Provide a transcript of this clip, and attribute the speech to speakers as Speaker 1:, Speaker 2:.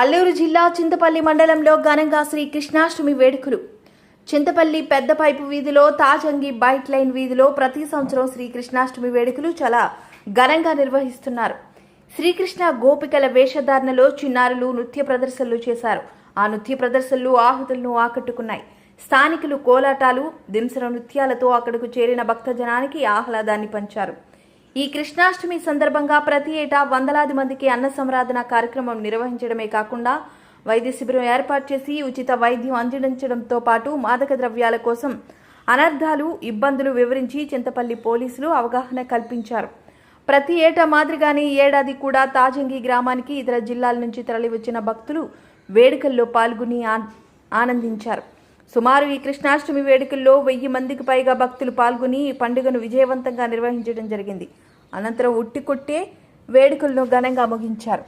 Speaker 1: అల్లూరు జిల్లా చింతపల్లి మండలంలో ఘనంగా శ్రీ కృష్ణాష్టమి వేడుకలు. చింతపల్లి పెద్ద పైపు వీధిలో తాజంగి బైట్ లైన్ వీధిలో ప్రతి సంవత్సరం శ్రీ కృష్ణాష్టమి వేడుకలు చాలా ఘనంగా నిర్వహిస్తున్నారు. శ్రీకృష్ణ గోపికల వేషధారణలో చిన్నారులు నృత్య ప్రదర్శనలు చేశారు. ఆ నృత్య ప్రదర్శనలు ఆహుతులను ఆకట్టుకున్నాయి. స్థానికులు కోలాటాలు దింసర నృత్యాలతో అక్కడకు చేరిన భక్తజనానికి ఆహ్లాదాన్ని పంచారు. ఈ కృష్ణాష్టమి సందర్భంగా ప్రతి ఏటా వందలాది మందికి అన్న సంరాధన కార్యక్రమం నిర్వహించడమే కాకుండా వైద్య శిబిరం ఏర్పాటు చేసి ఉచిత వైద్యం అందించడంతో పాటు మాదక ద్రవ్యాల కోసం అనర్థాలు ఇబ్బందులు వివరించి చింతపల్లి పోలీసులు అవగాహన కల్పించారు. ప్రతి ఏటా మాదిరిగానే ఏడాది కూడా తాజంగి గ్రామానికి ఇతర జిల్లాల నుంచి తరలివచ్చిన భక్తులు వేడుకల్లో పాల్గొని ఆనందించారు. సుమారు ఈ కృష్ణాష్టమి వేడుకల్లో వెయ్యి మందికి పైగా భక్తులు పాల్గొని ఈ పండుగను విజయవంతంగా నిర్వహించడం జరిగింది. అనంతరం ఉట్టి కొట్టే వేడుకలను ఘనంగా ముగించారు.